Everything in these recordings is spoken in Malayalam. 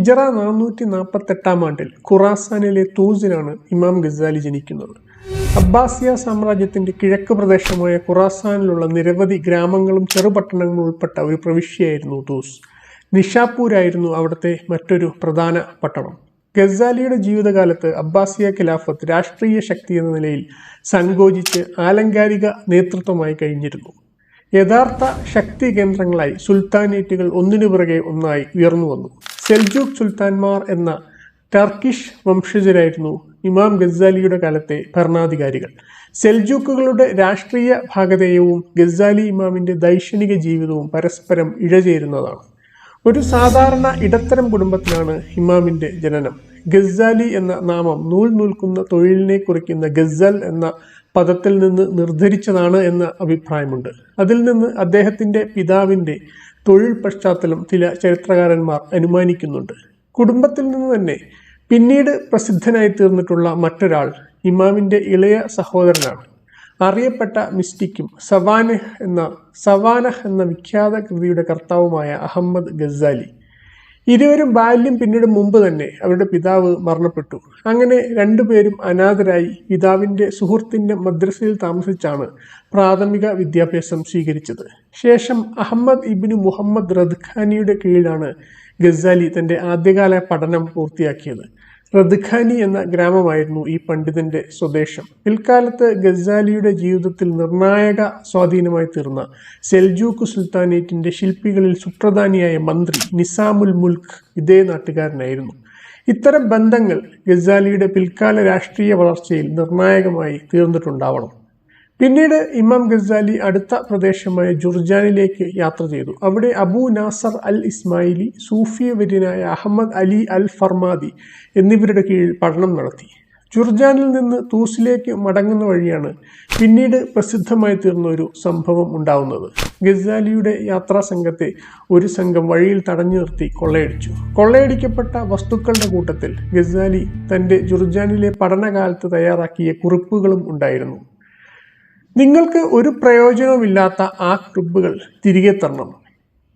ഹിജറ നാനൂറ്റി നാൽപ്പത്തെട്ടാം ആണ്ടിൽ ഖുറാസാനിലെ തൂസിലാണ് ഇമാം ഗസാലി ജനിക്കുന്നത്. അബ്ബാസിയ സാമ്രാജ്യത്തിന്റെ കിഴക്ക് പ്രദേശമായ ഖുറാസാനിലുള്ള നിരവധി ഗ്രാമങ്ങളും ചെറുപട്ടണങ്ങളും ഉൾപ്പെട്ട ഒരു പ്രവിശ്യയായിരുന്നു തൂസ്. നിഷാപൂരായിരുന്നു അവിടുത്തെ മറ്റൊരു പ്രധാന പട്ടണം. ഗസാലിയുടെ ജീവിതകാലത്ത് അബ്ബാസിയ ഖിലാഫത്ത് രാഷ്ട്രീയ ശക്തി എന്ന നിലയിൽ സങ്കോചിച്ച് ആലങ്കാരിക നേതൃത്വമായി കഴിഞ്ഞിരുന്നു. യഥാർത്ഥ ശക്തി കേന്ദ്രങ്ങളായി സുൽത്താനേറ്റുകൾ ഒന്നിനു പുറകെ ഒന്നായി ഉയർന്നു വന്നു. സെൽജൂക്ക് സുൽത്താൻമാർ എന്ന ടർക്കിഷ് വംശജരായിരുന്നു ഇമാം ഗസാലിയുടെ കാലത്തെ ഭരണാധികാരികൾ. സെൽജൂക്കുകളുടെ രാഷ്ട്രീയ ഭാഗധേയവും ഗസാലി ഇമാമിന്റെ ദൈക്ഷണിക ജീവിതവും പരസ്പരം ഇഴചേരുന്നതാണ്. ഒരു സാധാരണ ഇടത്തരം കുടുംബത്തിലാണ് ഇമാമിന്റെ ജനനം. ഗസാലി എന്ന നാമം നൂൽ നൂൽക്കുന്ന തൊഴിലിനെ കുറിക്കുന്ന ഗസൽ എന്ന പദത്തിൽ നിന്ന് നിർദ്ധരിച്ചതാണ് എന്ന അഭിപ്രായമുണ്ട്. അതിൽ നിന്ന് അദ്ദേഹത്തിന്റെ പിതാവിന്റെ തൊഴിൽ പശ്ചാത്തലം ചില ചരിത്രകാരന്മാർ അനുമാനിക്കുന്നുണ്ട്. കുടുംബത്തിൽ നിന്ന് തന്നെ പിന്നീട് പ്രസിദ്ധനായി തീർന്നിട്ടുള്ള മറ്റൊരാൾ ഇമാമിന്റെ ഇളയ സഹോദരനാണ്. അറിയപ്പെട്ട മിസ്റ്റിക്കും സവാനഹ് എന്ന സവാനഹ് എന്ന വിഖ്യാത കൃതിയുടെ കർത്താവുമായ അഹമ്മദ് ഗസാലി. ഇരുവരും ബാല്യം പിന്നീട് മുമ്പ് തന്നെ അവരുടെ പിതാവ് മരണപ്പെട്ടു. അങ്ങനെ രണ്ടുപേരും അനാഥരായി പിതാവിന്റെ സുഹൃത്തിന്റെ മദ്രസയിൽ താമസിച്ചാണ് പ്രാഥമിക വിദ്യാഭ്യാസം സ്വീകരിച്ചത്. ശേഷം അഹമ്മദ് ഇബിന് മുഹമ്മദ് റദ്ഖാനിയുടെ കീഴിലാണ് ഗസാലി തന്റെ ആദ്യകാല പഠനം പൂർത്തിയാക്കിയത്. റദ്ഖാനി എന്ന ഗ്രാമമായിരുന്നു ഈ പണ്ഡിതന്റെ സ്വദേശം. പിൽക്കാലത്ത് ഗസാലിയുടെ ജീവിതത്തിൽ നിർണായക സ്വാധീനമായി തീർന്ന സെൽജൂക്ക് സുൽത്താനേറ്റിന്റെ ശില്പികളിൽ സുപ്രധാനിയായ മന്ത്രി നിസാമുൽ മുൽക്ക് ഇതേ നാട്ടുകാരനായിരുന്നു. ഇത്തരം ബന്ധങ്ങൾ ഗസാലിയുടെ പിൽക്കാല രാഷ്ട്രീയ വളർച്ചയിൽ നിർണായകമായി തീർന്നിട്ടുണ്ടാവണം. പിന്നീട് ഇമാം ഗസാലി അടുത്ത പ്രദേശമായ ജുർജാനിലേക്ക് യാത്ര ചെയ്തു. അവിടെ അബൂ നാസർ അൽ ഇസ്മായിലി സൂഫി വര്യനായ അഹമ്മദ് അലി അൽ ഫർമാദി എന്നിവരുടെ കീഴിൽ പഠനം നടത്തി. ജുർജാനിൽ നിന്ന് തൂസിലേക്ക് മടങ്ങുന്ന വഴിയാണ് പിന്നീട് പ്രസിദ്ധമായി തീർന്ന ഒരു സംഭവം ഉണ്ടാവുന്നത്. ഗസാലിയുടെ യാത്രാ സംഘത്തെ ഒരു സംഘം വഴിയിൽ തടഞ്ഞു നിർത്തി കൊള്ളയടിച്ചു. കൊള്ളയടിക്കപ്പെട്ട വസ്തുക്കളുടെ കൂട്ടത്തിൽ ഗസാലി തന്റെ ജുർജാനിലെ പഠനകാലത്ത് തയ്യാറാക്കിയ കുറിപ്പുകളും ഉണ്ടായിരുന്നു. നിങ്ങൾക്ക് ഒരു പ്രയോജനവുമില്ലാത്ത ആ ക്രിബുകൾ തിരികെ തരണം.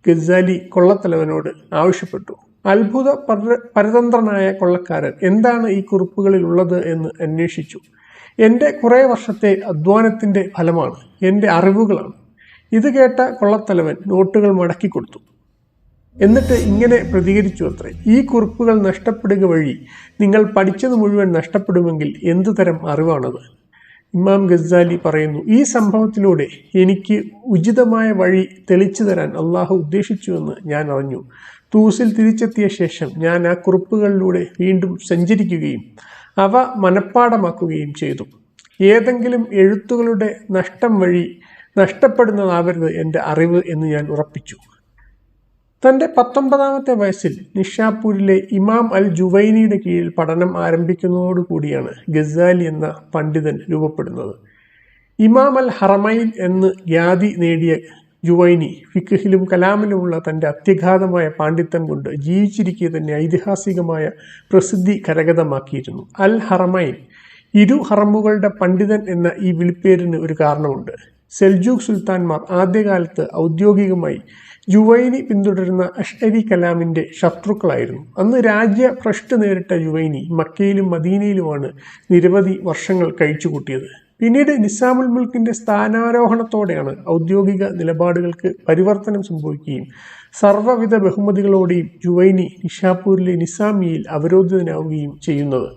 ഗസാലി കൊള്ളത്തലവനോട് ആവശ്യപ്പെട്ടു. അത്ഭുത പര പരതന്ത്രനായ കൊള്ളക്കാരൻ എന്താണ് ഈ കുറിപ്പുകളിൽ ഉള്ളത് എന്ന് അന്വേഷിച്ചു. എന്റെ കുറേ വർഷത്തെ അധ്വാനത്തിന്റെ ഫലമാണ് എന്റെ അറിവുകളാണ്. ഇത് കേട്ട കൊള്ളത്തലവൻ നോട്ടുകൾ മടക്കി കൊടുത്തു. എന്നിട്ട് ഇങ്ങനെ പ്രതികരിച്ചു അത്രേ. ഈ കുറിപ്പുകൾ നഷ്ടപ്പെടുക വഴി നിങ്ങൾ പഠിച്ചത് മുഴുവൻ നഷ്ടപ്പെടുമെങ്കിൽ എന്തു തരം അറിവാണത്? ഇമാം ഗസാലി പറയുന്നു ഈ സംഭവത്തിലൂടെ എനിക്ക് ഉചിതമായ വഴി തെളിച്ചു തരാൻ അള്ളാഹു ഉദ്ദേശിച്ചുവെന്ന് ഞാൻ അറിഞ്ഞു. തൂസിൽ തിരിച്ചെത്തിയ ശേഷം ഞാൻ ആ കുറിപ്പുകളിലൂടെ വീണ്ടും സഞ്ചരിക്കുകയും അവ മനഃപ്പാടമാക്കുകയും ചെയ്തു. ഏതെങ്കിലും എഴുത്തുകളുടെ നഷ്ടം വഴി നഷ്ടപ്പെടുന്നതാവരുത് എന്റെ അറിവ് എന്ന് ഞാൻ ഉറപ്പിച്ചു. തന്റെ പത്തൊമ്പതാമത്തെ വയസ്സിൽ നിഷാപൂരിലെ ഇമാം അൽ ജുവൈനിയുടെ കീഴിൽ പഠനം ആരംഭിക്കുന്നതോടുകൂടിയാണ് ഗസാലി എന്ന പണ്ഡിതൻ രൂപപ്പെടുന്നത്. ഇമാം അൽ ഹറമൈൻ എന്ന് ഖ്യാതി നേടിയ ജുവൈനി ഫിഖിലും കലാമിലുമുള്ള തന്റെ അത്യഘാതമായ പാണ്ഡിത്യം കൊണ്ട് ജീവിച്ചിരിക്കെ തന്നെ ഐതിഹാസികമായ പ്രസിദ്ധി കരഗതമാക്കിയിരുന്നു. അൽ ഹറമൈൻ ഇരു ഹറമുകളുടെ പണ്ഡിതൻ എന്ന ഈ വിളിപ്പേരിന് ഒരു കാരണമുണ്ട്. സെൽജൂക്ക് സുൽത്താൻമാർ ആദ്യകാലത്ത് ഔദ്യോഗികമായി യുവൈനി പിന്തുടരുന്ന അഷ്അരി കലാമിന്റെ ശത്രുക്കളായിരുന്നു. അന്ന് രാജ്യ ഭ്രഷ്ട് നേരിട്ട യുവൈനി മക്കയിലും മദീനയിലുമാണ് നിരവധി വർഷങ്ങൾ കഴിച്ചുകൂട്ടിയത്. പിന്നീട് നിസാമുൽ മുൽക്കിന്റെ സ്ഥാനാരോഹണത്തോടെയാണ് ഔദ്യോഗിക നിലപാടുകൾക്ക് പരിവർത്തനം സംഭവിക്കുകയും സർവവിധ ബഹുമതികളോടെയും യുവൈനി നിഷാപൂരിലെ നിസാമിയിൽ അവരോധിതനാവുകയും ചെയ്യുന്നത്.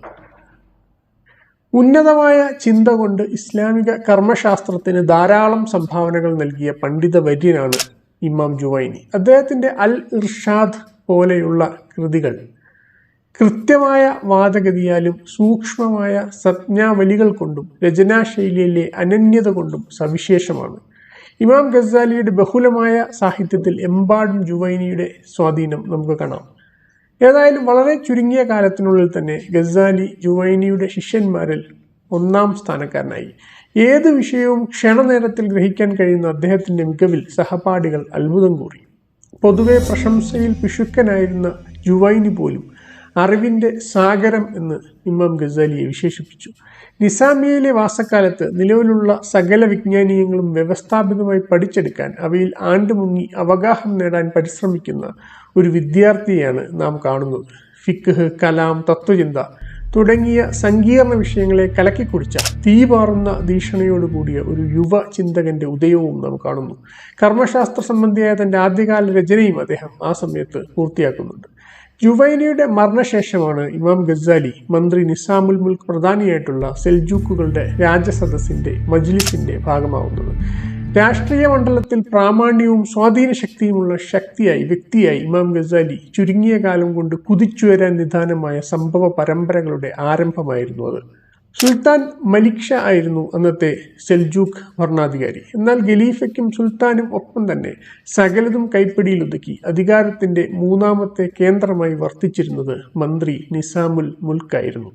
ഉന്നതമായ ചിന്ത കൊണ്ട് ഇസ്ലാമിക കർമ്മശാസ്ത്രത്തിന് ധാരാളം സംഭാവനകൾ നൽകിയ പണ്ഡിത വര്യനാണ് ഇമാം ജുവൈനി. അദ്ദേഹത്തിന്റെ അൽ ഇർഷാദ് പോലെയുള്ള കൃതികൾ കൃത്യമായ വാദഗതിയാലും സൂക്ഷ്മമായ സംജ്ഞാവലികൾ കൊണ്ടും രചനാശൈലിയിലെ അനന്യത കൊണ്ടും സവിശേഷമാണ്. ഇമാം ഗസാലിയുടെ ബഹുലമായ സാഹിത്യത്തിൽ എമ്പാടും ജുവൈനിയുടെ സ്വാധീനം നമുക്ക് കാണാം. ഏതായാലും വളരെ ചുരുങ്ങിയ കാലത്തിനുള്ളിൽ തന്നെ ഗസാലി ജുവൈനിയുടെ ശിഷ്യന്മാരിൽ ഒന്നാം സ്ഥാനക്കാരനായി. ഏത് വിഷയവും ക്ഷണനേരത്തിൽ ഗ്രഹിക്കാൻ കഴിയുന്ന അദ്ദേഹത്തിന്റെ മികവിൽ സഹപാഠികൾ അത്ഭുതം കൂറി. പൊതുവെ പ്രശംസയിൽ പിശുക്കനായിരുന്ന ജുവൈനി പോലും അറിവിന്റെ സാഗരം എന്ന് ഇമാം ഗസാലിയെ വിശേഷിപ്പിച്ചു. നിസാമിയയിലെ വാസക്കാലത്ത് നിലവിലുള്ള സകല വിജ്ഞാനീയങ്ങളും വ്യവസ്ഥാപിതമായി പഠിച്ചെടുക്കാൻ അവയിൽ ആണ്ടുമുങ്ങി അവഗാഹം നേടാൻ പരിശ്രമിക്കുന്ന ഒരു വിദ്യാർത്ഥിയാണ് നാം കാണുന്നത്. ഫിക്ക് കലാം തത്വചിന്ത തുടങ്ങിയ സങ്കീർണ വിഷയങ്ങളെ കലക്കിക്കുടിച്ച തീപാറുന്ന ഭീഷണിയോടുകൂടിയ ഒരു യുവ ചിന്തകന്റെ ഉദയവും നാം കാണുന്നു. കർമ്മശാസ്ത്ര സംബന്ധിയായ തന്റെ ആദ്യകാല രചനയും അദ്ദേഹം ആ സമയത്ത് പൂർത്തിയാക്കുന്നുണ്ട്. ജുവൈനിയുടെ മരണശേഷമാണ് ഇമാം ഗസാലി മന്ത്രി നിസാമുൽ മുൽക്ക് പ്രധാനിയായിട്ടുള്ള സെൽജൂക്കുകളുടെ രാജസദസ്സിന്റെ മജ്ലിസിന്റെ ഭാഗമാവുന്നത്. രാഷ്ട്രീയ മണ്ഡലത്തിൽ പ്രാമാണ്യവും സ്വാധീന ശക്തിയുമുള്ള ശക്തിയായി വ്യക്തിയായി ഇമാം ഗസാലി ചുരുങ്ങിയ കാലം കൊണ്ട് കുതിച്ചുയരാൻ നിദാനമായ സംഭവ പരമ്പരകളുടെ ആരംഭമായിരുന്നു അത്. സുൽത്താൻ മലിക് ഷാ ആയിരുന്നു അന്നത്തെ സെൽജൂക്ക് ഭരണാധികാരി. എന്നാൽ ഖലീഫയ്ക്കും സുൽത്താനും ഒപ്പം തന്നെ സകലതും കൈപ്പിടിയിലൊതുക്കി അധികാരത്തിന്റെ മൂന്നാമത്തെ കേന്ദ്രമായി വർത്തിച്ചിരുന്നത് മന്ത്രി നിസാമുൽ മുൽക്കായിരുന്നു.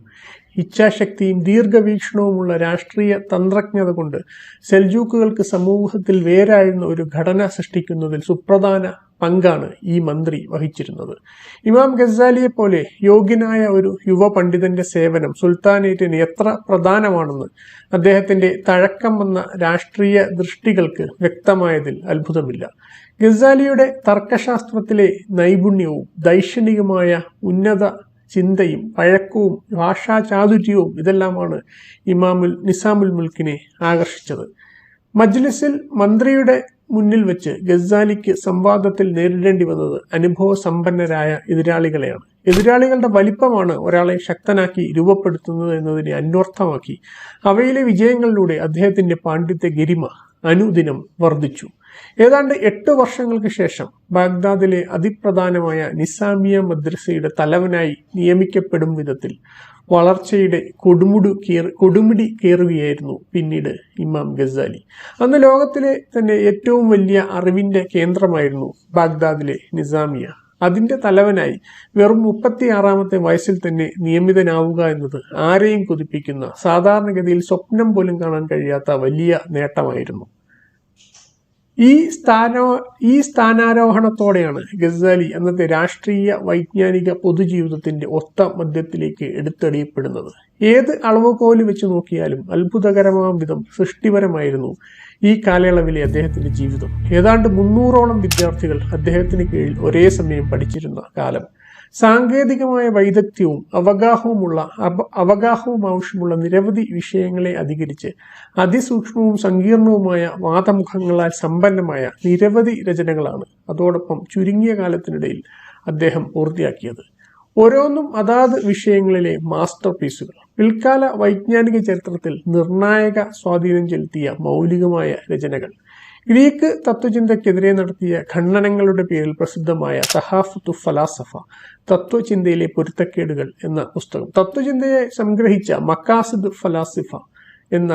ഇച്ഛാശക്തിയും ദീർഘവീക്ഷണവുമുള്ള രാഷ്ട്രീയ തന്ത്രജ്ഞത കൊണ്ട് സെൽജൂക്കുകൾക്ക് സമൂഹത്തിൽ വേരാഴുന്ന ഒരു ഘടന സൃഷ്ടിക്കുന്നതിൽ സുപ്രധാന പങ്കാണ് ഈ മന്ത്രി വഹിച്ചിരുന്നത്. ഇമാം ഗസാലിയെ പോലെ യോഗ്യനായ ഒരു യുവ പണ്ഡിതന്റെ സേവനം സുൽത്താനേറ്റിന് എത്ര പ്രധാനമാണെന്ന് അദ്ദേഹത്തിന്റെ തഴക്കം വന്ന രാഷ്ട്രീയ ദൃഷ്ടികൾക്ക് വ്യക്തമായതിൽ അത്ഭുതമില്ല. ഗസാലിയുടെ തർക്കശാസ്ത്രത്തിലെ നൈപുണ്യവും ദൈക്ഷണികമായ ഉന്നത ചിന്തയും പഴക്കവും ഭാഷാ ചാതുര്യവും ഇതെല്ലാമാണ് ഇമാമുൽ നിസാമുൽ മുൽക്കിനെ ആകർഷിച്ചത്. മജ്ലിസിൽ മന്ത്രിയുടെ മുന്നിൽ വെച്ച് ഗസാലിക്ക് സംവാദത്തിൽ നേരിടേണ്ടി വന്നത് അനുഭവ സമ്പന്നരായ എതിരാളികളെയാണ്. എതിരാളികളുടെ വലിപ്പമാണ് ഒരാളെ ശക്തനാക്കി രൂപപ്പെടുത്തുന്നത് എന്നതിനെ അന്വർത്ഥമാക്കി അവയിലെ വിജയങ്ങളിലൂടെ അദ്ദേഹത്തിന്റെ പാണ്ഡിത്യ ഗരിമ അനുദിനം വർദ്ധിച്ചു. ഏതാണ്ട് എട്ട് വർഷങ്ങൾക്ക് ശേഷം ബാഗ്ദാദിലെ അതിപ്രധാനമായ നിസാമിയ മദ്രസയുടെ തലവനായി നിയമിക്കപ്പെടും വിധത്തിൽ വളർച്ചയുടെ കൊടുമുടു കീർ കൊടുമുടി കയറുകയായിരുന്നു പിന്നീട് ഇമാം ഗസാലി. അന്ന് ലോകത്തിലെ തന്നെ ഏറ്റവും വലിയ അറിവിന്റെ കേന്ദ്രമായിരുന്നു ബാഗ്ദാദിലെ നിസാമിയ. അതിന്റെ തലവനായി വെറും മുപ്പത്തിയാറാമത്തെ വയസ്സിൽ തന്നെ നിയമിതനാവുക എന്നത് ആരെയും കൊതിപ്പിക്കുന്ന സാധാരണഗതിയിൽ സ്വപ്നം പോലും കാണാൻ കഴിയാത്ത വലിയ നേട്ടമായിരുന്നു. ഈ സ്ഥാനോ ഈ സ്ഥാനാരോഹണത്തോടെയാണ് ഗസാലി അന്നത്തെ രാഷ്ട്രീയ വൈജ്ഞാനിക പൊതുജീവിതത്തിന്റെ ഒത്ത മധ്യത്തിലേക്ക് എടുത്തെടിയപ്പെടുന്നത് ഏത് അളവുകോൽ വെച്ച് നോക്കിയാലും അത്ഭുതകരമാം വിധം സൃഷ്ടിപരമായിരുന്നു ഈ കാലയളവിലെ അദ്ദേഹത്തിന്റെ ജീവിതം. ഏതാണ്ട് മുന്നൂറോളം വിദ്യാർത്ഥികൾ അദ്ദേഹത്തിന് കീഴിൽ ഒരേ സമയം പഠിച്ചിരുന്ന കാലം. സാങ്കേതികമായ വൈദഗ്ധ്യവും അവഗാഹവുമുള്ള അവഗാഹവും ആവശ്യമുള്ള നിരവധി വിഷയങ്ങളെ അധികരിച്ച് അതിസൂക്ഷ്മവും സങ്കീർണവുമായ വാദമുഖങ്ങളാൽ സമ്പന്നമായ നിരവധി രചനകളാണ് അതോടൊപ്പം ചുരുങ്ങിയ കാലത്തിനിടയിൽ അദ്ദേഹം പൂർത്തിയാക്കിയത്. ഓരോന്നും അതാത് വിഷയങ്ങളിലെ മാസ്റ്റർ പീസുകൾ പിൽക്കാല വൈജ്ഞാനിക ചരിത്രത്തിൽ നിർണായക സ്വാധീനം ചെലുത്തിയ മൗലികമായ രചനകൾ. ഗ്രീക്ക് തത്വചിന്തയ്ക്കെതിരെ നടത്തിയ ഖണ്ഡനങ്ങളുടെ പേരിൽ പ്രസിദ്ധമായ സഹാഫത്തു ഫലാസഫ തത്വചിന്തയിലെ പൊരുത്തക്കേടുകൾ എന്ന പുസ്തകം. തത്വചിന്തയെ സംഗ്രഹിച്ച മക്കാസിദ് ഫലാസിഫ എന്ന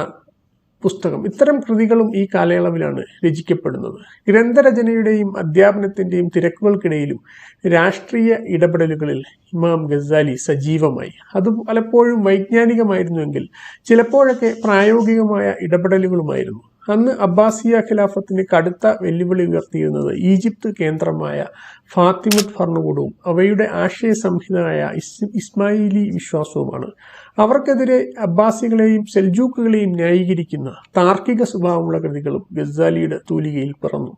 പുസ്തകം ഇത്തരം കൃതികളും ഈ കാലയളവിലാണ് രചിക്കപ്പെടുന്നത്. ഗ്രന്ഥരചനയുടെയും അധ്യാപനത്തിന്റെയും തിരക്കുകൾക്കിടയിലും രാഷ്ട്രീയ ഇടപെടലുകളിൽ ഇമാം ഗസാലി സജീവമായി. അത് പലപ്പോഴും വൈജ്ഞാനികമായിരുന്നുവെങ്കിൽ ചിലപ്പോഴൊക്കെ പ്രായോഗികമായ ഇടപെടലുകളുമായിരുന്നു. അന്ന് അബ്ബാസിയ ഖിലാഫത്തിന് കടുത്ത വെല്ലുവിളി ഉയർത്തിയിരുന്നത് ഈജിപ്ത് കേന്ദ്രമായ ഫാത്തിമത് ഭരണകൂടവും അവയുടെ ആശയ സംഹിതയായ ഇസ് ഇസ്മായിലി വിശ്വാസവുമാണ്. അവർക്കെതിരെ അബ്ബാസികളെയും സെൽജൂക്കുകളെയും ന്യായീകരിക്കുന്ന താർക്കിക സ്വഭാവമുള്ള കൃതികളും ഗസാലിയുടെ തൂലികയിൽ പിറന്നു.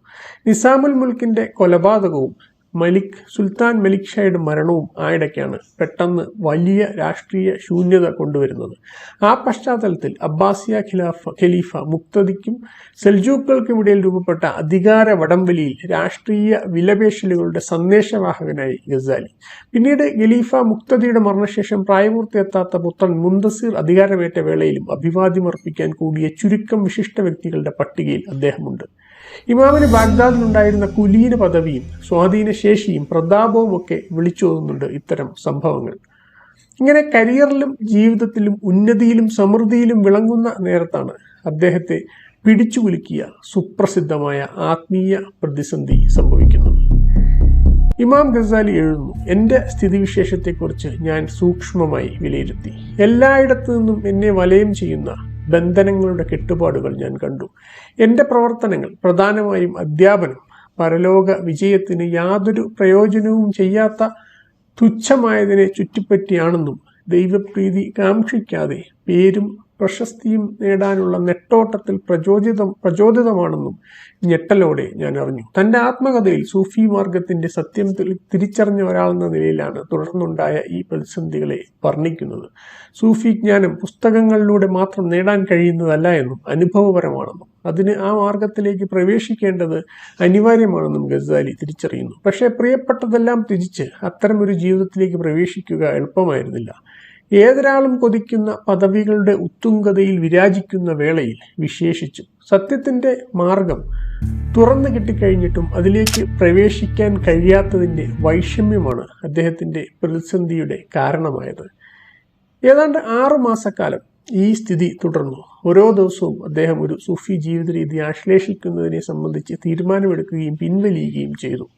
നിസാമുൽ മുൽക്കിന്റെ കൊലപാതകവും മലിക് സുൽത്താൻ മലിക് ഷായുടെ മരണവും ആയിടയ്ക്കാണ് പെട്ടെന്ന് വലിയ രാഷ്ട്രീയ ശൂന്യത കൊണ്ടുവരുന്നത്. ആ പശ്ചാത്തലത്തിൽ അബ്ബാസിയ ഖിലാഫ ഖലീഫ മുക്തദിക്കും സെൽജൂക്കുകൾക്കുമിടയിൽ രൂപപ്പെട്ട അധികാര വടംവലിയിൽ രാഷ്ട്രീയ വിലപേശലുകളുടെ സന്ദേശവാഹകനായി ഗസാലി. പിന്നീട് ഖലീഫ മുക്തദിയുടെ മരണശേഷം പ്രായപൂർത്തിയെത്താത്ത പുത്രൻ മുന്തസീർ അധികാരമേറ്റ വേളയിലും അഭിവാദ്യമർപ്പിക്കാൻ കൂടിയ ചുരുക്കം വിശിഷ്ട വ്യക്തികളുടെ പട്ടികയിൽ അദ്ദേഹമുണ്ട്. ഇമാമിന് ബാഗ്ദാദിലുണ്ടായിരുന്ന കുലീന പദവിയും സ്വാധീനശേഷിയും പ്രതാപവും ഒക്കെ വിളിച്ചോതുന്നുണ്ട് ഇത്തരം സംഭവങ്ങൾ. ഇങ്ങനെ കരിയറിലും ജീവിതത്തിലും ഉന്നതിയിലും സമൃദ്ധിയിലും വിളങ്ങുന്ന നേരത്താണ് അദ്ദേഹത്തെ പിടിച്ചുകുലുക്കിയ സുപ്രസിദ്ധമായ ആത്മീയ പ്രതിസന്ധി സംഭവിക്കുന്നത്. ഇമാം ഗസാലി എഴുതുന്നു എന്റെ സ്ഥിതിവിശേഷത്തെക്കുറിച്ച് ഞാൻ സൂക്ഷ്മമായി വിലയിരുത്തി. എല്ലായിടത്തു നിന്നും എന്നെ വലയം ചെയ്യുന്ന ബന്ധനങ്ങളുടെ കെട്ടുപാടുകൾ ഞാൻ കണ്ടു. എന്റെ പ്രവർത്തനങ്ങൾ പ്രധാനമായും അധ്യാപനം പരലോക വിജയത്തിന് യാതൊരു പ്രയോജനവും ചെയ്യാത്ത തുച്ഛമായതിനെ ചുറ്റിപ്പറ്റിയാണെന്നും ദൈവപ്രീതി കാക്ഷിക്കാതെ പേരും പ്രശസ്തിയും നേടാനുള്ള നെട്ടോട്ടത്തിൽ പ്രചോദിതം പ്രചോദിതമാണെന്നും ഞെട്ടലോടെ ഞാൻ അറിഞ്ഞു. തന്റെ ആത്മകഥയിൽ സൂഫി മാർഗത്തിന്റെ സത്യം തിരിച്ചറിഞ്ഞ ഒരാളെന്ന നിലയിലാണ് തുടർന്നുണ്ടായ ഈ പ്രതിസന്ധികളെ വർണിക്കുന്നത്. സൂഫി ജ്ഞാനം പുസ്തകങ്ങളിലൂടെ മാത്രം നേടാൻ കഴിയുന്നതല്ല എന്നും അനുഭവപരമാണെന്നും അതിന് ആ മാർഗത്തിലേക്ക് പ്രവേശിക്കേണ്ടത് അനിവാര്യമാണെന്നും ഗസാലി തിരിച്ചറിയുന്നു. പക്ഷേ പ്രിയപ്പെട്ടതെല്ലാം ത്യജിച്ച് അത്തരമൊരു ജീവിതത്തിലേക്ക് പ്രവേശിക്കുക എളുപ്പമായിരുന്നില്ല. ഏതൊരാളും കൊതിക്കുന്ന പദവികളുടെ ഉത്തുംഗതയിൽ വിരാജിക്കുന്ന വേളയിൽ വിശേഷിച്ചും സത്യത്തിന്റെ മാർഗം തുറന്നു കിട്ടിക്കഴിഞ്ഞിട്ടും അതിലേക്ക് പ്രവേശിക്കാൻ കഴിയാത്തതിന്റെ വൈഷമ്യമാണ് അദ്ദേഹത്തിന്റെ പ്രതിസന്ധിയുടെ കാരണമായത്. ഏതാണ്ട് ആറു മാസക്കാലം ഈ സ്ഥിതി തുടർന്നു. ഓരോ ദിവസവും അദ്ദേഹം ഒരു സൂഫി ജീവിത രീതി ആശ്ലേഷിക്കുന്നതിനെ സംബന്ധിച്ച് തീരുമാനമെടുക്കുകയും പിൻവലിയുകയും ചെയ്തു.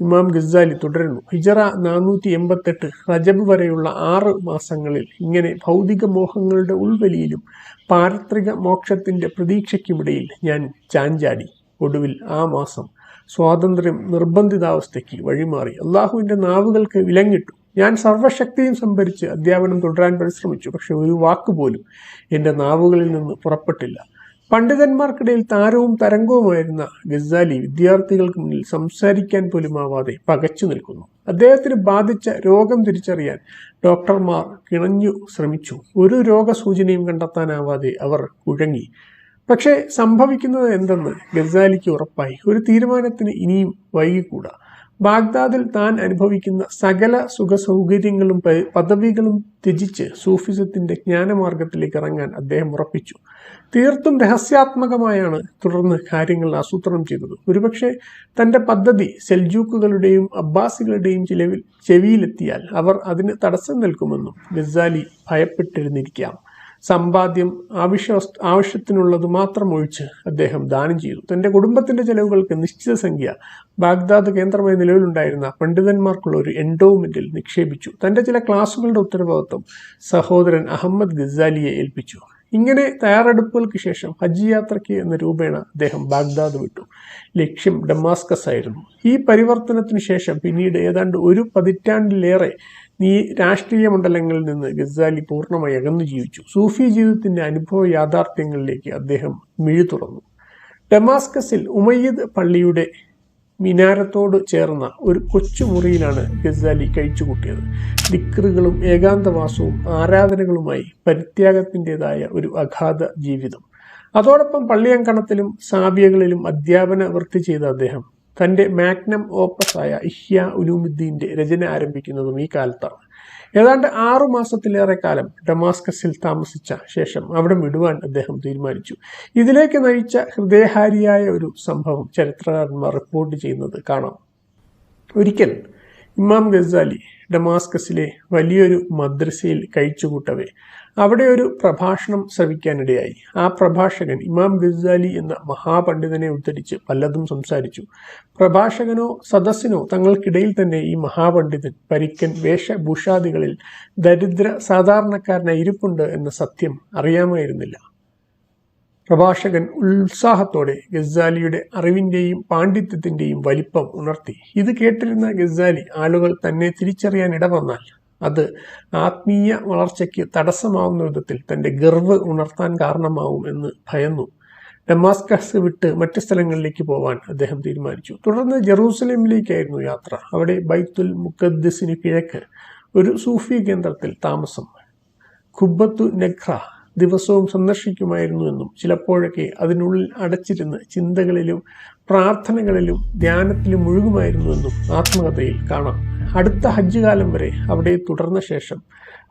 ഇമാം ഗസാലി തുടരുന്നു. ഹിജറ നാനൂറ്റി എൺപത്തെട്ട് റജബ് വരെയുള്ള ആറ് മാസങ്ങളിൽ ഇങ്ങനെ ഭൗതിക മോഹങ്ങളുടെ ഉൾവലിയിലും പാരത്രിക മോക്ഷത്തിന്റെ പ്രതീക്ഷയ്ക്കുമിടയിൽ ഞാൻ ചാഞ്ചാടി. ഒടുവിൽ ആ മാസം സ്വാതന്ത്ര്യം നിർബന്ധിതാവസ്ഥയ്ക്ക് വഴിമാറി. അള്ളാഹുവിന്റെ നാവുകൾക്ക് വിലങ്ങിട്ടു. ഞാൻ സർവശക്തിയും സംഭരിച്ച് അധ്യാപനം തുടരാൻ പരിശ്രമിച്ചു. പക്ഷെ ഒരു വാക്ക് പോലും എന്റെ നാവുകളിൽ നിന്ന് പുറപ്പെട്ടില്ല. പണ്ഡിതന്മാർക്കിടയിൽ താരവും തരംഗവുമായിരുന്ന ഗസാലി വിദ്യാർത്ഥികൾക്ക് മുന്നിൽ സംസാരിക്കാൻ പോലും ആവാതെ പകച്ചു നിൽക്കുന്നു. അദ്ദേഹത്തിന് ബാധിച്ച രോഗം തിരിച്ചറിയാൻ ഡോക്ടർമാർ കിണഞ്ഞു ശ്രമിച്ചു. ഒരു രോഗസൂചനയും കണ്ടെത്താനാവാതെ അവർ കുഴങ്ങി. പക്ഷേ സംഭവിക്കുന്നത് എന്തെന്ന് ഗസാലിക്ക് ഉറപ്പായി. ഒരു തീരുമാനത്തിന് ഇനിയും വൈകിക്കൂടാ. ബാഗ്ദാദിൽ താൻ അനുഭവിക്കുന്ന സകല സുഖ സൗകര്യങ്ങളും പദവികളും ത്യജിച്ച് സൂഫിസത്തിന്റെ ജ്ഞാനമാർഗത്തിലേക്ക് ഇറങ്ങാൻ അദ്ദേഹം ഉറപ്പിച്ചു. തീർത്തും രഹസ്യാത്മകമായാണ് തുടർന്ന് കാര്യങ്ങൾ ആസൂത്രണം ചെയ്തത്. ഒരുപക്ഷെ തന്റെ പദ്ധതി സെൽജൂക്കുകളുടെയും അബ്ബാസികളുടെയും ചിലവിൽ ചെവിയിലെത്തിയാൽ അവർ അതിന് തടസ്സം നിൽക്കുമെന്നും ഗസാലി ഭയപ്പെട്ടിരുന്നിരിക്കാം. സമ്പാദ്യം ആവശ്യ ആവശ്യത്തിനുള്ളത് മാത്രം ഒഴിച്ച് അദ്ദേഹം ദാനം ചെയ്തു. തന്റെ കുടുംബത്തിന്റെ ചെലവുകൾക്ക് നിശ്ചിത സംഖ്യ ബാഗ്ദാദ് കേന്ദ്രമായി നിലവിലുണ്ടായിരുന്ന പണ്ഡിതന്മാർക്കുള്ള ഒരു എൻഡോമെന്റിൽ നിക്ഷേപിച്ചു. തന്റെ ചില ക്ലാസുകളുടെ ഉത്തരവാദിത്വം സഹോദരൻ അഹമ്മദ് ഗസാലിയെ ഏൽപ്പിച്ചു. ഇങ്ങനെ തയ്യാറെടുപ്പുകൾക്ക് ശേഷം ഹജ്ജ് യാത്രയ്ക്ക് എന്ന രൂപേണ അദ്ദേഹം ബാഗ്ദാദ് വിട്ടു. ലക്ഷ്യം ഡമാസ്കസ് ആയിരുന്നു. ഈ പരിവർത്തനത്തിന് ശേഷം പിന്നീട് ഏതാണ്ട് ഒരു പതിറ്റാണ്ടിലേറെ ഈ രാഷ്ട്രീയ മണ്ഡലങ്ങളിൽ നിന്ന് ഗസാലി പൂർണമായി അകന്നു ജീവിച്ചു. സൂഫി ജീവിതത്തിന്റെ അനുഭവ യാഥാർത്ഥ്യങ്ങളിലേക്ക് അദ്ദേഹം മിഴി തുറന്നു ഡമാസ്കസിൽ ഉമയ്യദ് പള്ളിയുടെ മിനാരത്തോട് ചേർന്ന ഒരു കൊച്ചു മുറിയിലാണ് ഗസാലി കഴിച്ചുകൂട്ടിയത്. ദിക്റുകളും ഏകാന്തവാസവും ആരാധനകളുമായി പരിത്യാഗത്തിന്റെതായ ഒരു അഗാധ ജീവിതം. അതോടൊപ്പം പള്ളിയങ്കണത്തിലും സാബിയകളിലും അധ്യാപന വൃത്തി ചെയ്ത അദ്ദേഹം തന്റെ മാഗ്നം ഓപ്പസായ ഇഹ്യ ഉലൂമുദ്ദീന്റെ രചന ആരംഭിക്കുന്നതും ഈ കാലത്താണ്. ഏതാണ്ട് ആറു മാസത്തിലേറെ കാലം ഡമാസ്കസിൽ താമസിച്ച ശേഷം അവിടെ വിടുവാൻ അദ്ദേഹം തീരുമാനിച്ചു. ഇതിലേക്ക് നയിച്ച ഹൃദയഹാരിയായ ഒരു സംഭവം ചരിത്രകാരന്മാർ റിപ്പോർട്ട് ചെയ്യുന്നത് കാണാം. ഒരിക്കൽ ഇമാം ഗസാലി ഡമാസ്കസിലെ വലിയൊരു മദ്രസയിൽ കഴിച്ചുകൂട്ടവേ. അവിടെ ഒരു പ്രഭാഷണം ശ്രവിക്കാനിടയായി. ആ പ്രഭാഷകൻ ഇമാം ഗസാലി എന്ന മഹാപണ്ഡിതനെ ഉദ്ധരിച്ച് പലതും സംസാരിച്ചു. പ്രഭാഷകനോ സദസ്സിനോ തങ്ങൾക്കിടയിൽ തന്നെ ഈ മഹാപണ്ഡിതൻ പരിക്കൻ വേഷഭൂഷാദികളിൽ ദരിദ്ര സാധാരണക്കാരനെ ഇരിപ്പുണ്ട് എന്ന സത്യം അറിയാമായിരുന്നില്ല. പ്രഭാഷകൻ ഉത്സാഹത്തോടെ ഗസാലിയുടെ അറിവിന്റെയും പാണ്ഡിത്യത്തിന്റെയും വലിപ്പം ഉണർത്തി. ഇത് കേട്ടിരുന്ന ഗസാലി ആളുകൾ തന്നെ തിരിച്ചറിയാൻ ഇടവന്നാൽ അത് ആത്മീയ വളർച്ചയ്ക്ക് തടസ്സമാവുന്ന വിധത്തിൽ തന്റെ ഗർവ് ഉണർത്താൻ കാരണമാവും എന്ന് ഭയന്നു. ഡമാസ്കസ് വിട്ട് മറ്റു സ്ഥലങ്ങളിലേക്ക് പോവാൻ അദ്ദേഹം തീരുമാനിച്ചു. തുടർന്ന് ജെറൂസലേമിലേക്കായിരുന്നു യാത്ര. അവിടെ ബൈത്തുൽ മുക്കദ്സിന് കിഴക്ക് ഒരു സൂഫി കേന്ദ്രത്തിൽ താമസം. ഖുബത്തു നഖ്ര ദിവസവും സന്ദർശിക്കുമായിരുന്നു എന്നും ചിലപ്പോഴൊക്കെ അതിനുള്ളിൽ അടച്ചിരുന്ന് ചിന്തകളിലും പ്രാർത്ഥനകളിലും ധ്യാനത്തിലും മുഴുകുമായിരുന്നുവെന്നും ആത്മകഥയിൽ കാണാം. അടുത്ത ഹജ്ജ് കാലം വരെ അവിടെ തുടർന്ന ശേഷം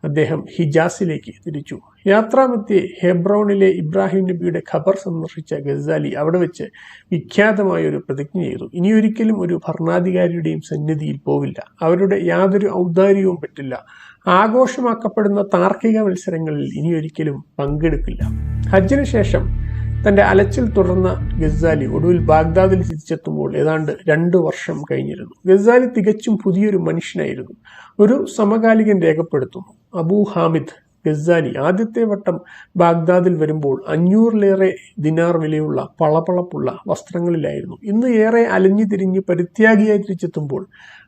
അദ്ദേഹം ഹിജാസിലേക്ക് തിരിച്ചു. യാത്രാമധ്യേ ഹെബ്രോണിലെ ഇബ്രാഹിം നബിയുടെ ഖബർ സന്ദർശിച്ച ഗസാലി അവിടെ വെച്ച് വിഖ്യാതമായ ഒരു പ്രതിജ്ഞ ചെയ്തു. ഇനിയൊരിക്കലും ഒരു ഭരണാധികാരിയുടെയും സന്നിധിയിൽ പോവില്ല. അവരുടെ യാതൊരു ഔദാര്യവും പറ്റില്ല. ആഘോഷമാക്കപ്പെടുന്ന താർക്കിക മത്സരങ്ങളിൽ ഇനിയൊരിക്കലും പങ്കെടുക്കില്ല. ഹജ്ജിന് ശേഷം തന്റെ അലച്ചിൽ തുടർന്ന ഗസാലി ഒടുവിൽ ബാഗ്ദാദിൽ തിരിച്ചെത്തുമ്പോൾ ഏതാണ്ട് രണ്ടു വർഷം കഴിഞ്ഞിരുന്നു. ഗസാലി തികച്ചും പുതിയൊരു മനുഷ്യനായിരുന്നു. ഒരു സമകാലികൻ രേഖപ്പെടുത്തുന്നു. അബൂ ഹാമിദ് ഗസാലി ആദ്യത്തെ വട്ടം ബാഗ്ദാദിൽ വരുമ്പോൾ അഞ്ഞൂറിലേറെ ദിനാർ വിലയുള്ള പളപളപ്പുള്ള വസ്ത്രങ്ങളിലായിരുന്നു. ഇന്ന് ഏറെ അലഞ്ഞു തിരിഞ്ഞ് പരിത്യാഗിയായി തിരിച്ചെത്തുമ്പോൾ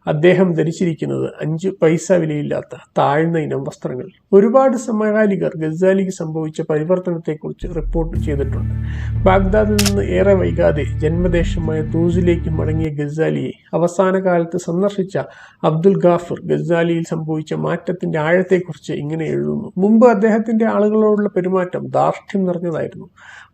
അദ്ദേഹം ധരിച്ചിരിക്കുന്നത് അഞ്ച് പൈസ വിലയില്ലാത്ത താഴ്ന്ന ഇനം വസ്ത്രങ്ങൾ. ഒരുപാട് സമകാലികർ ഗസാലിക്ക് സംഭവിച്ച പരിവർത്തനത്തെക്കുറിച്ച് റിപ്പോർട്ട് ചെയ്തിട്ടുണ്ട്. ബാഗ്ദാദിൽ നിന്ന് ഏറെ വൈകാതെ ജന്മദേശമായ തൂസിലേക്ക് മടങ്ങിയ ഗസാലിയെ അവസാന കാലത്ത് സന്ദർശിച്ച അബ്ദുൽ ഗാഫിർ ഗസാലിയിൽ സംഭവിച്ച മാറ്റത്തിന്റെ ആഴത്തെക്കുറിച്ച് ഇങ്ങനെ എഴുതുന്നു. മുമ്പ് അദ്ദേഹത്തിന്റെ ആളുകളോടുള്ള പെരുമാറ്റം ദാർഷ്ട്യം നിറഞ്ഞതായിരുന്നു.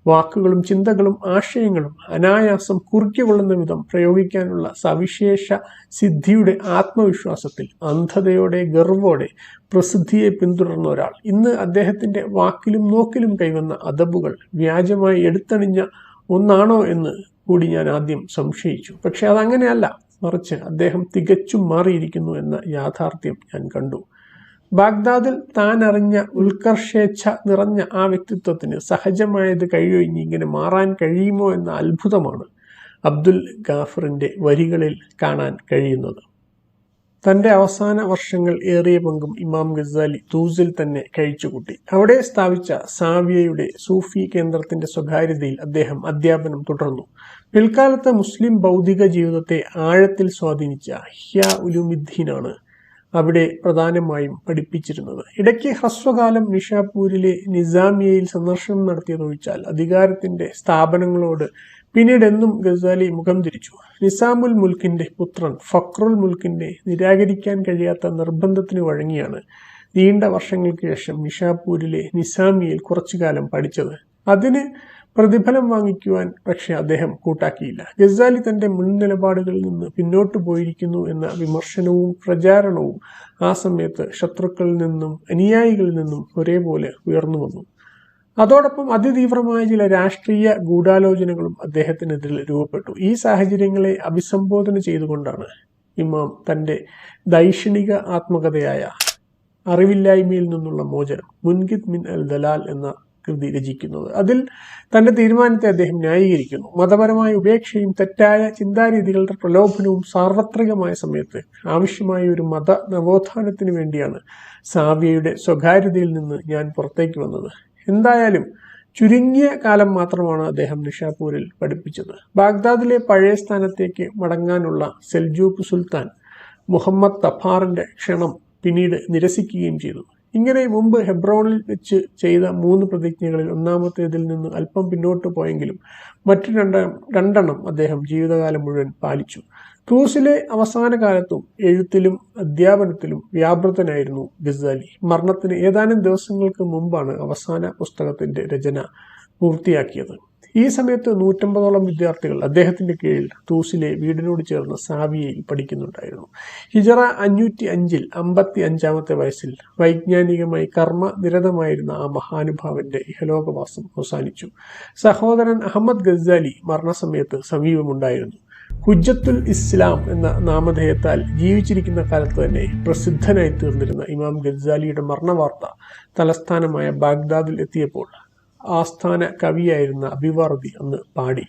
വാക്കുകളും ചിന്തകളും ആശയങ്ങളും അനായാസം കുറിക്കൊള്ളുന്ന വിധം പ്രയോഗിക്കാനുള്ള സവിശേഷ സിദ്ധിയുടെ ആത്മവിശ്വാസത്തിൽ അന്ധതയോടെ ഗർവോടെ പ്രസിദ്ധിയെ പിന്തുടർന്ന ഒരാൾ. ഇന്ന് അദ്ദേഹത്തിന്റെ വാക്കിലും നോക്കിലും കൈവന്ന അതബുകൾ വ്യാജമായി എടുത്തണിഞ്ഞ ഒന്നാണോ എന്ന് കൂടി ഞാൻ ആദ്യം സംശയിച്ചു. പക്ഷെ അതങ്ങനെയല്ല. മറിച്ച് അദ്ദേഹം തികച്ചും മാറിയിരിക്കുന്നു എന്ന യാഥാർത്ഥ്യം ഞാൻ കണ്ടു. ബാഗ്ദാദിൽ താൻ അറിഞ്ഞ ഉത്കർഷേച്ഛ നിറഞ്ഞ ആ വ്യക്തിത്വത്തിന് സഹജമായത് കഴിയൊഴിഞ്ഞ് ഇങ്ങനെ മാറാൻ കഴിയുമോ എന്ന അത്ഭുതമാണ് അബ്ദുൽ ഗാഫറിന്റെ വരികളിൽ കാണാൻ കഴിയുന്നത്. തന്റെ അവസാന വർഷങ്ങൾ ഏറിയ പങ്കും ഇമാം ഗസാലി തൂസിൽ തന്നെ കഴിച്ചുകൂട്ടി. അവിടെ സ്ഥാപിച്ച സാവിയയുടെ സൂഫി കേന്ദ്രത്തിന്റെ സ്വകാര്യതയിൽ അദ്ദേഹം അധ്യാപനം തുടർന്നു. പിൽക്കാലത്ത് മുസ്ലിം ഭൗതിക ജീവിതത്തെ ആഴത്തിൽ സ്വാധീനിച്ച ഹ്യ ഉലുമിദ്ദീനാണ് അവിടെ പ്രധാനമായും പഠിപ്പിച്ചിരുന്നത്. ഇടയ്ക്ക് ഹ്രസ്വകാലം നിഷാപൂരിലെ നിസാമിയയിൽ സന്ദർശനം നടത്തിയതൊഴിച്ചാൽ അധികാരത്തിന്റെ സ്ഥാപനങ്ങളോട് പിന്നീട് എന്നും ഗസാലി മുഖം തിരിച്ചു. നിസാമുൽ മുൽക്കിന്റെ പുത്രൻ ഫക്രുൽ മുൽക്കിന്റെ നിരാകരിക്കാൻ കഴിയാത്ത നിർബന്ധത്തിന് വഴങ്ങിയാണ് നീണ്ട വർഷങ്ങൾക്ക് ശേഷം നിഷാപൂരിലെ നിസാമിയയിൽ കുറച്ചു കാലം പഠിച്ചത്. അതിന് പ്രതിഫലം വാങ്ങിക്കുവാൻ പക്ഷെ അദ്ദേഹം കൂട്ടാക്കിയില്ല. ഗസാലി തന്റെ മുൻ നിലപാടുകളിൽ നിന്ന് പിന്നോട്ട് പോയിരിക്കുന്നു എന്ന വിമർശനവും പ്രചാരണവും ആ സമയത്ത് ശത്രുക്കളിൽ നിന്നും അനുയായികളിൽ നിന്നും ഒരേപോലെ ഉയർന്നു വന്നു. അതോടൊപ്പം അതിതീവ്രമായ ചില രാഷ്ട്രീയ ഗൂഢാലോചനകളും അദ്ദേഹത്തിനെതിരെ രൂപപ്പെട്ടു. ഈ സാഹചര്യങ്ങളെ അഭിസംബോധന ചെയ്തുകൊണ്ടാണ് ഇമാം തന്റെ ദൈക്ഷണിക ആത്മകഥയായ അറിവില്ലായ്മയിൽ നിന്നുള്ള മോചനം മുൻകിത് മിൻ അൽ ദലാൽ എന്ന കൃതി രചിക്കുന്നത്. അതിൽ തന്റെ തീരുമാനത്തെ അദ്ദേഹം ന്യായീകരിക്കുന്നു. മതപരമായ ഉപേക്ഷയും തെറ്റായ ചിന്താരീതികളുടെ പ്രലോഭനവും സാർവത്രികമായ സമയത്ത് ആവശ്യമായ ഒരു മത നവോത്ഥാനത്തിന് വേണ്ടിയാണ് സാവ്യയുടെ സ്വകാര്യതയിൽ നിന്ന് ഞാൻ പുറത്തേക്ക് വന്നത്. എന്തായാലും ചുരുങ്ങിയ കാലം മാത്രമാണ് അദ്ദേഹം നിഷാപൂരിൽ പഠിപ്പിച്ചത്. ബാഗ്ദാദിലെ പഴയ സ്ഥാനത്തേക്ക് മടങ്ങാനുള്ള സെൽജൂക്ക് സുൽത്താൻ മുഹമ്മദ് തഫാറിന്റെ ക്ഷണം പിന്നീട് നിരസിക്കുകയും ചെയ്തു. ഇങ്ങനെ മുമ്പ് ഹെബ്രോണിൽ വെച്ച് ചെയ്ത മൂന്ന് പ്രതിജ്ഞകളിൽ ഒന്നാമത്തേതിൽ നിന്ന് അല്പം പിന്നോട്ട് പോയെങ്കിലും മറ്റു രണ്ട രണ്ടെണ്ണം അദ്ദേഹം ജീവിതകാലം മുഴുവൻ പാലിച്ചു. ക്രൂസിലെ അവസാന കാലത്തും എഴുത്തിലും അധ്യാപനത്തിലും വ്യാപൃതനായിരുന്നു ഗസാലി. മരണത്തിന് ഏതാനും ദിവസങ്ങൾക്ക് മുമ്പാണ് അവസാന പുസ്തകത്തിന്റെ രചന പൂർത്തിയാക്കിയത്. ഈ സമയത്ത് നൂറ്റമ്പതോളം വിദ്യാർത്ഥികൾ അദ്ദേഹത്തിന്റെ കീഴിൽ തൂസിലെ വീടിനോട് ചേർന്ന സാവിയയിൽ പഠിക്കുന്നുണ്ടായിരുന്നു. ഹിജറ അഞ്ഞൂറ്റി അഞ്ചിൽ അമ്പത്തി അഞ്ചാമത്തെ വയസ്സിൽ വൈജ്ഞാനികമായി കർമ്മ നിരതമായിരുന്ന ആ മഹാനുഭാവന്റെ ഇഹലോകവാസം അവസാനിച്ചു. സഹോദരൻ അഹമ്മദ് ഗസാലി മരണസമയത്ത് സമീപമുണ്ടായിരുന്നു. ഹുജ്ജത്തുൽ ഇസ്ലാം എന്ന നാമധേയത്താൽ ജീവിച്ചിരിക്കുന്ന കാലത്ത് തന്നെ പ്രസിദ്ധനായി തീർന്നിരുന്ന ഇമാം ഗസാലിയുടെ മരണവാർത്ത തലസ്ഥാനമായ ബാഗ്ദാദിൽ എത്തിയപ്പോൾ ആസ്ഥാന കവിയായിരുന്ന അഭിവാർദി അന്ന് പാടി.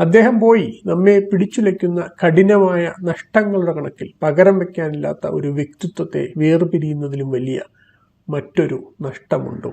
അദ്ദേഹം പോയി നമ്മെ പിടിച്ചുലയ്ക്കുന്ന കഠിനമായ നഷ്ടങ്ങളുടെ കണക്കിൽ പകരം വെക്കാനില്ലാത്ത ഒരു വ്യക്തിത്വത്തെ വേർപിരിയുന്നതിലും വലിയ മറ്റൊരു നഷ്ടമുണ്ടോ?